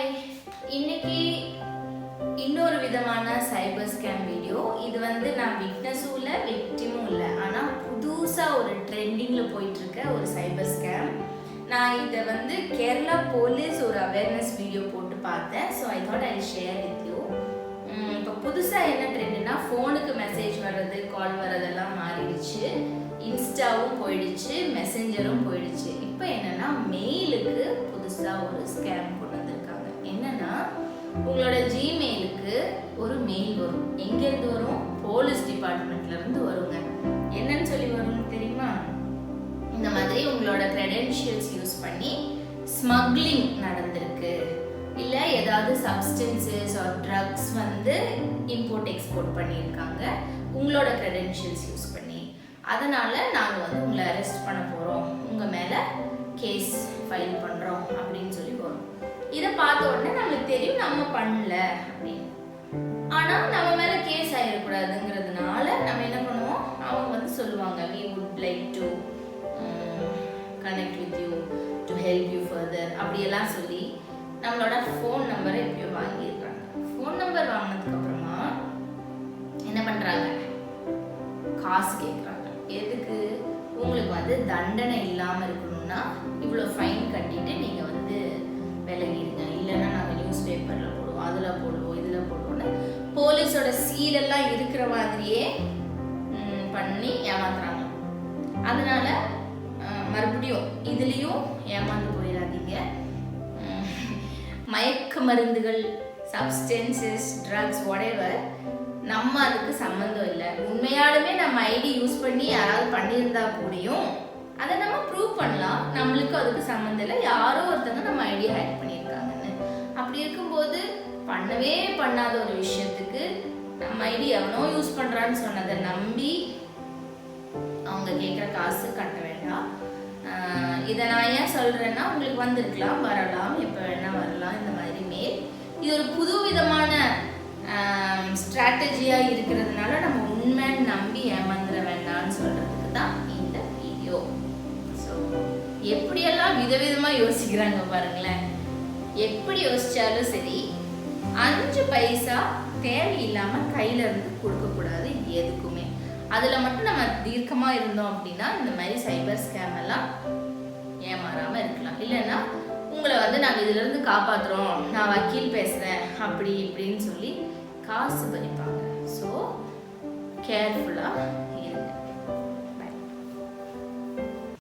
Hi இன்னைக்கு இன்னொரு விதமான சைபர் ஸ்கேம் வீடியோ இது வந்து நான் விட்னஸும் இல்லை விக்டிமும் இல்லை. ஆனால் புதுசாக ஒரு ட்ரெண்டிங்கில் போயிட்டுருக்க ஒரு சைபர் ஸ்கேம் நான் இதை வந்து கேரளா போலீஸ் ஒரு அவேர்னஸ் வீடியோ போட்டு பார்த்தேன். So I thought I share with you இப்போ புதுசாக என்ன ட்ரெண்டுனா ஃபோனுக்கு மெசேஜ் வர்றது கால் வர்றதெல்லாம் மாறிடுச்சு. இன்ஸ்டாவும் போயிடுச்சு மெசஞ்சரும் போயிடுச்சு. இப்போ என்னென்னா மெயிலுக்கு புதுசாக ஒரு ஸ்கேம் கொண்டு வந்து என்னன்னா உங்களோட ஜிமெயிலுக்கு ஒரு மெயில் வரும். எங்கேருந்து வரும்? போலீஸ் டிபார்ட்மெண்ட்ல இருந்து வருங்க. என்னன்னு சொல்லி வரும் தெரியுமா? இந்த மாதிரி உங்களோட கிரெடென்ஷியல்ஸ் யூஸ் பண்ணி ஸ்மக்லிங் நடந்திருக்கு. இல்லை ஏதாவது சப்ஸ்டன்சஸ் ஆர் ட்ரக்ஸ் வந்து இம்போர்ட் எக்ஸ்போர்ட் பண்ணியிருக்காங்க. உங்களோட கிரெடென்ஷியல்ஸ் யூஸ் பண்ணி. அதனால நாங்கள் வந்து உங்களை அரெஸ்ட் பண்ண போகிறோம் உங்கள் மேலே கேஸ் ஃபைல் பண்ணுறோம் அப்படின்னு சொல்லி வரும் இதை பார்த்த உடனே நம்மளுக்கு தெரியும் நம்ம பண்ணல அப்படின்னு. ஆனால் நம்ம மேலே கேஸ் ஆகிடக்கூடாதுங்கிறதுனால நம்ம என்ன பண்ணுவோம்? அவங்க வந்து சொல்லுவாங்க we would like to connect with you to help you further அப்படியெல்லாம் சொல்லி நம்மளோட ஃபோன் நம்பரை எப்படியோ வாங்கியிருக்காங்க. ஃபோன் நம்பர் வாங்கினதுக்கு அப்புறமா என்ன பண்ணுறாங்க காசு கேட்குறாங்க. எதுக்கு? உங்களுக்கு வந்து தண்டனை இல்லாமல் இருக்கணும்னா இவ்வளோ ஃபைன் கட்டி போலீஸோட சீலெல்லாம் இருக்கிற மாதிரியே பண்ணி ஏமாத்துறாங்க. அதனால மறுபடியும் இதுலேயும் ஏமாந்து போயிடாதீங்க. மயக்க மருந்துகள் சப்ஸ்டென்சஸ் ட்ரக்ஸ் whatever நம்ம அதுக்கு சம்மந்தம் இல்லை. உண்மையாலுமே நம்ம ஐடி யூஸ் பண்ணி யாராவது பண்ணியிருந்தா கூடயும் அதை நம்ம ப்ரூவ் பண்ணலாம். நம்மளுக்கு அதுக்கு சம்மந்தம் இல்லை. யாரோ ஒருத்தங்க நம்ம ஐடியை ஹேக் பண்ணியிருக்காங்கன்னு. அப்படி இருக்க பண்ணவே பண்ணாத ஒரு விஷயத்துக்கு நம்ம ஐடி எவனோ யூஸ் பண்ணுறான்னு சொன்னதை நம்பி அவங்க கேட்குற காசு கட்ட வேண்டாம். இதை நான் ஏன் சொல்கிறேன்னா உங்களுக்கு வந்திருக்கலாம் வரலாம் எப்போ வேணால் வரலாம் இந்த மாதிரி மேல் இது ஒரு புது விதமான ஸ்ட்ராட்டஜியாக இருக்கிறதுனால நம்ம உண்மைன்னு நம்பி ஏமாந்துட வேண்டாம்னு சொல்கிறதுக்கு தான் இந்த வீடியோ ஸோ எப்படியெல்லாம் விதவிதமாக யோசிக்கிறாங்க பாருங்களேன். எப்படி யோசிச்சாலும் சரி அஞ்சு பைசா தேவையில்லாமல் கையில இருந்து கொடுக்கக்கூடாது எதுக்குமே. அதில் மட்டும் நம்ம தீர்க்கமாக இருந்தோம் அப்படின்னா இந்த மாதிரி சைபர் ஸ்கேம் எல்லாம் ஏமாறாமல் இருக்கலாம். இல்லைன்னா உங்களை வந்து நாங்கள் இதுலேருந்து காப்பாற்றுறோம் நான் வக்கீல் பேசுகிறேன் அப்படி இப்படின்னு சொல்லி காசு பறிப்பாங்க. ஸோ கேர்ஃபுல்லாக